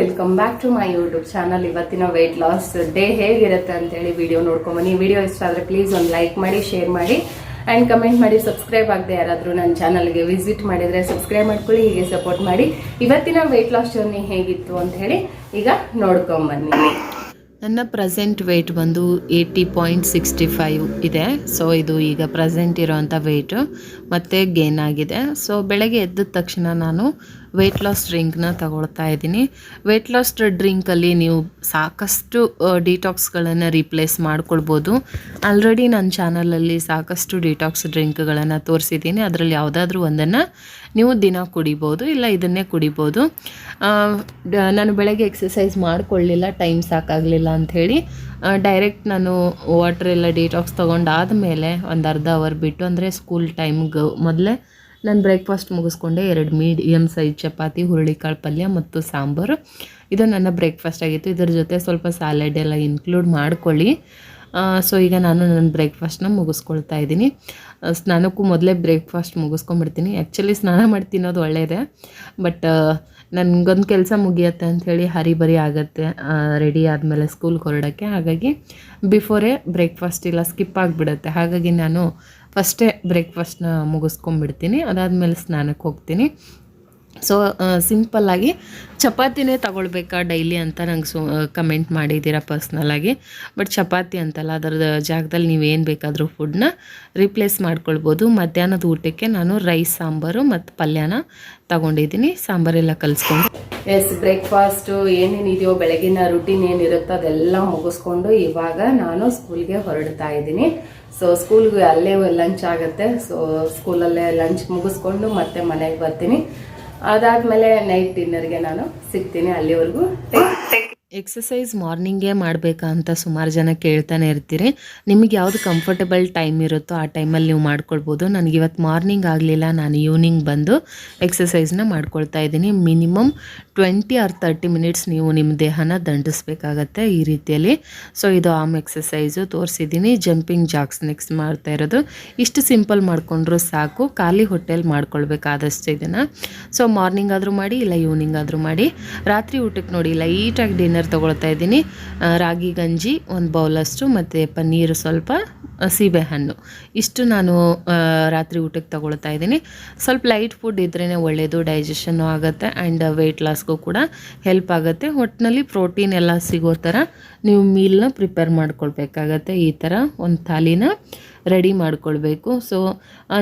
Welcome back to my YouTube channel ಇವತ್ತಿನ weight loss day ಹೇಗಿರುತ್ತೆ ಅಂತೇಳಿ ವಿಡಿಯೋ ನೋಡ್ಕೊಂಬನ್ನಿ ವಿಡಿಯೋ ಇಷ್ಟ ಆದರೆ ಪ್ಲೀಸ್ ಒಂದು ಲೈಕ್ ಮಾಡಿ ಶೇರ್ ಮಾಡಿ ಆ್ಯಂಡ್ ಕಮೆಂಟ್ ಮಾಡಿ. ಸಬ್ಸ್ಕ್ರೈಬ್ ಆಗದೆ ಯಾರಾದರೂ ನನ್ನ ಚಾನಲ್ಗೆ ವಿಸಿಟ್ ಮಾಡಿದರೆ ಸಬ್ಸ್ಕ್ರೈಬ್ ಮಾಡ್ಕೊಳ್ಳಿ, ಹೀಗೆ ಸಪೋರ್ಟ್ ಮಾಡಿ. ಇವತ್ತಿನ ವೆಯ್ಟ್ ಲಾಸ್ ಜರ್ನಿ ಹೇಗಿತ್ತು ಅಂತ ಹೇಳಿ ಈಗ ನೋಡ್ಕೊಂಬನ್ನಿ ನನ್ನ ಪ್ರೆಸೆಂಟ್ ವೆಯ್ಟ್ ಬಂದು ಏಯ್ಟಿ ಪಾಯಿಂಟ್ ಸಿಕ್ಸ್ಟಿ ಫೈವ್ ಇದೆ. ಸೊ ಇದು ಈಗ ಪ್ರೆಸೆಂಟ್ ಇರೋವಂಥ ವೆಯ್ಟು ಮತ್ತು ಗೇನ್ ಆಗಿದೆ. ಸೊ ಬೆಳಗ್ಗೆ ಎದ್ದ ತಕ್ಷಣ ನಾನು ವೆಯ್ಟ್ ಲಾಸ್ ಡ್ರಿಂಕ್ನ ತಗೊಳ್ತಾ ಇದ್ದೀನಿ. ವೆಯ್ಟ್ ಲಾಸ್ ಡ್ರಿಂಕಲ್ಲಿ ನೀವು ಸಾಕಷ್ಟು ಡಿಟಾಕ್ಸ್ಗಳನ್ನು ರೀಪ್ಲೇಸ್ ಮಾಡ್ಕೊಳ್ಬೋದು. ಆಲ್ರೆಡಿ ನನ್ನ ಚಾನಲಲ್ಲಿ ಸಾಕಷ್ಟು ಡಿಟಾಕ್ಸ್ ಡ್ರಿಂಕ್ಗಳನ್ನು ತೋರಿಸಿದ್ದೀನಿ. ಅದರಲ್ಲಿ ಯಾವುದಾದ್ರೂ ಒಂದನ್ನು ನೀವು ದಿನ ಕುಡಿಬೋದು, ಇಲ್ಲ ಇದನ್ನೇ ಕುಡಿಬೋದು. ನಾನು ಬೆಳಗ್ಗೆ ಎಕ್ಸಸೈಸ್ ಮಾಡಿಕೊಳ್ಳಿಲ್ಲ ಟೈಮ್ ಸಾಕಾಗಲಿಲ್ಲ ಅಂಥೇಳಿ ಡೈರೆಕ್ಟ್ ನಾನು ವಾಟ್ರ್ ಎಲ್ಲ ಡಿಟಾಕ್ಸ್ ತೊಗೊಂಡಾದಮೇಲೆ ಒಂದು ಅರ್ಧ ಅವರ್ ಬಿಟ್ಟು, ಅಂದರೆ ಸ್ಕೂಲ್ ಟೈಮ್ಗೆ ಮೊದಲೇ ನಾನು ಬ್ರೇಕ್ಫಾಸ್ಟ್ ಮುಗಿಸ್ಕೊಂಡೆ ಎರಡು ಮೀಡಿಯಮ್ ಸೈಜ್ ಚಪಾತಿ, ಹುರುಳಿಕಾಳು ಪಲ್ಯ ಮತ್ತು ಸಾಂಬಾರು. ಇದು ನನ್ನ ಬ್ರೇಕ್ಫಾಸ್ಟ್ ಆಗಿತ್ತು. ಇದ್ರ ಜೊತೆ ಸ್ವಲ್ಪ ಸ್ಯಾಲೆಡ್ ಎಲ್ಲ ಇನ್ಕ್ಲೂಡ್ ಮಾಡ್ಕೊಳ್ಳಿ. ಸೊ ಈಗ ನಾನು ನನ್ನ ಬ್ರೇಕ್ಫಾಸ್ಟ್ನ ಮುಗಿಸ್ಕೊಳ್ತಾ ಇದ್ದೀನಿ. ಸ್ನಾನಕ್ಕೂ ಮೊದಲೇ ಬ್ರೇಕ್ಫಾಸ್ಟ್ ಮುಗಿಸ್ಕೊಂಬಿಡ್ತೀನಿ ಆ್ಯಕ್ಚುಲಿ ಸ್ನಾನ ಮಾಡಿ ತಿನ್ನೋದು ಒಳ್ಳೆಯದೇ ಬಟ್ ನನಗೊಂದು ಕೆಲಸ ಮುಗಿಯತ್ತೆ ಅಂಥೇಳಿ ಹರಿಬರಿ ಆಗುತ್ತೆ. ರೆಡಿ ಆದಮೇಲೆ ಸ್ಕೂಲ್ಗೆ ಹೊರಡೋಕ್ಕೆ. ಹಾಗಾಗಿ ಬಿಫೋರೇ ಬ್ರೇಕ್ಫಾಸ್ಟ್ ಇಲ್ಲ ಸ್ಕಿಪ್ ಆಗಿಬಿಡುತ್ತೆ. ಹಾಗಾಗಿ ನಾನು ಫಸ್ಟೇ ಬ್ರೇಕ್ಫಾಸ್ಟ್ನ ಮುಗಿಸ್ಕೊಂಬಿಡ್ತೀನಿ. ಅದಾದಮೇಲೆ ಸ್ನಾನಕ್ಕೆ ಹೋಗ್ತೀನಿ. ಸೊ ಸಿಂಪಲ್ಲಾಗಿ ಚಪಾತಿನೇ ತಗೊಳ್ಬೇಕಾ ಡೈಲಿ ಅಂತ ನಂಗೆ ಸೊ ಕಮೆಂಟ್ ಮಾಡಿದ್ದೀರಾ ಪರ್ಸ್ನಲಾಗಿ ಬಟ್ ಚಪಾತಿ ಅಂತಲ್ಲ ಅದರ ಜಾಗದಲ್ಲಿ ನೀವೇನು ಬೇಕಾದರೂ ಫುಡ್ನ ರಿಪ್ಲೇಸ್ ಮಾಡ್ಕೊಳ್ಬೋದು. ಮಧ್ಯಾಹ್ನದ ಊಟಕ್ಕೆ ನಾನು ರೈಸ್ ಸಾಂಬಾರು ಮತ್ತು ಪಲ್ಯನ ತಗೊಂಡಿದ್ದೀನಿ. ಸಾಂಬಾರೆಲ್ಲ ಕಲಿಸ್ಕೊಂಡು. ಎಸ್ ಬ್ರೇಕ್ಫಾಸ್ಟು ಏನೇನಿದೆಯೋ ಬೆಳಗಿನ ರುಟೀನ್ ಏನಿರುತ್ತೋ ಅದೆಲ್ಲ ಮುಗಿಸ್ಕೊಂಡು ಇವಾಗ ನಾನು ಸ್ಕೂಲ್ಗೆ ಹೊರಡ್ತಾ ಇದ್ದೀನಿ. ಸೊ ಸ್ಕೂಲ್ಗೆ ಅಲ್ಲೇ ಲಂಚ್ ಆಗುತ್ತೆ. ಸೊ ಸ್ಕೂಲಲ್ಲೇ ಲಂಚ್ ಮುಗಿಸ್ಕೊಂಡು ಮತ್ತೆ ಮನೆಗೆ ಬರ್ತೀನಿ. ಅದಾದ್ಮೇಲೆ ನೈಟ್ ಡಿನ್ನರ್ಗೆ ನಾನು ಸಿಗ್ತೀನಿ ಅಲ್ಲಿವರೆಗೂ. ಎಕ್ಸಸೈಸ್ ಮಾರ್ನಿಂಗೇ ಮಾಡಬೇಕಾ ಅಂತ ಸುಮಾರು ಜನ ಕೇಳ್ತಾನೆ ಇರ್ತೀರಿ. ನಿಮಗೆ ಯಾವುದು ಕಂಫರ್ಟಬಲ್ ಟೈಮ್ ಇರುತ್ತೋ ಆ ಟೈಮಲ್ಲಿ ನೀವು ಮಾಡ್ಕೊಳ್ಬೋದು. ನನಗೆ ಇವತ್ತು ಮಾರ್ನಿಂಗ್ ಆಗಲಿಲ್ಲ, ನಾನು ಈವ್ನಿಂಗ್ ಬಂದು ಎಕ್ಸಸೈಸ್ನ ಮಾಡ್ಕೊಳ್ತಾ ಇದ್ದೀನಿ. Minimum twenty or thirty minutes ನೀವು ನಿಮ್ಮ ದೇಹನ ದಂಡಿಸ್ಬೇಕಾಗತ್ತೆ ಈ ರೀತಿಯಲ್ಲಿ. ಸೊ ಇದು ಆಮ್ ಎಕ್ಸಸೈಸು ತೋರಿಸಿದ್ದೀನಿ. ಜಂಪಿಂಗ್ ಜಾಕ್ಸ್ ನೆಕ್ಸ್ಟ್ ಮಾಡ್ತಾ ಇರೋದು. ಇಷ್ಟು ಸಿಂಪಲ್ ಮಾಡಿಕೊಂಡ್ರೂ ಸಾಕು. ಖಾಲಿ ಹೊಟ್ಟೆಲಿ ಮಾಡ್ಕೊಳ್ಬೇಕಾದಷ್ಟು ಇದನ್ನು ಸೊ ಮಾರ್ನಿಂಗ್ ಆದರೂ ಮಾಡಿ, ಇಲ್ಲ ಈವ್ನಿಂಗ್ ಆದರೂ ಮಾಡಿ. ರಾತ್ರಿ ಊಟಕ್ಕೆ ನೋಡಿ ಲೈಟಾಗಿ ಡಿನ್ನರ್ ತೊಗೊಳ್ತಾ ಇದ್ದೀನಿ. ರಾಗಿ, ಗಂಜಿ, ಒಂದು ಬೌಲಷ್ಟು ಮತ್ತು ಪನ್ನೀರು ಸ್ವಲ್ಪ ಸೀಬೆಹಣ್ಣು. ಇಷ್ಟು ನಾನು ರಾತ್ರಿ ಊಟಕ್ಕೆ ತಗೊಳ್ತಾ ಇದ್ದೀನಿ. ಸ್ವಲ್ಪ ಲೈಟ್ ಫುಡ್ ಇದ್ರೇ ಒಳ್ಳೆಯದು ಡೈಜೆಷನ್ನು ಆಗುತ್ತೆ ಆ್ಯಂಡ್ ವೆಯ್ಟ್ ಲಾಸ್ಗೂ ಕೂಡ ಹೆಲ್ಪ್ ಆಗುತ್ತೆ. ಒಟ್ಟಿನಲ್ಲಿ ಪ್ರೋಟೀನ್ ಎಲ್ಲ ಸಿಗೋ ಥರ ನೀವು ಮೀಲ್ನ ಪ್ರಿಪೇರ್ ಮಾಡ್ಕೊಳ್ಬೇಕಾಗತ್ತೆ. ಈ ಥರ ಒಂದು ಥಾಲಿನ ರೆಡಿ ಮಾಡ್ಕೊಳ್ಬೇಕು. ಸೊ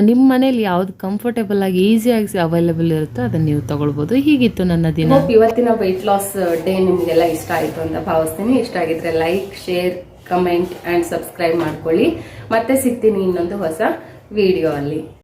ನಿಮ್ಮ ಮನೇಲಿ ಯಾವ್ದು ಕಂಫರ್ಟೇಬಲ್ ಆಗಿ ಈಸಿಯಾಗಿ ಅವೈಲೇಬಲ್ ಇರುತ್ತೋ ಅದನ್ನು ನೀವು ತಗೊಳ್ಬೋದು. ಹೀಗಿತ್ತು ನನ್ನ ದಿನ. ಇವತ್ತಿನ ವೆಯ್ಟ್ ಲಾಸ್ ಡೇ ನಿಮಗೆಲ್ಲ ಇಷ್ಟ ಆಯಿತು ಅಂತ ಭಾವಿಸ್ತೀನಿ. ಇಷ್ಟ ಆಗಿದ್ರೆ like share comment and subscribe ಮಾಡ್ಕೊಳ್ಳಿ. ಮತ್ತೆ ಸಿಗ್ತೀನಿ ಇನ್ನೊಂದು ಹೊಸ ವಿಡಿಯೋ ಅಲ್ಲಿ.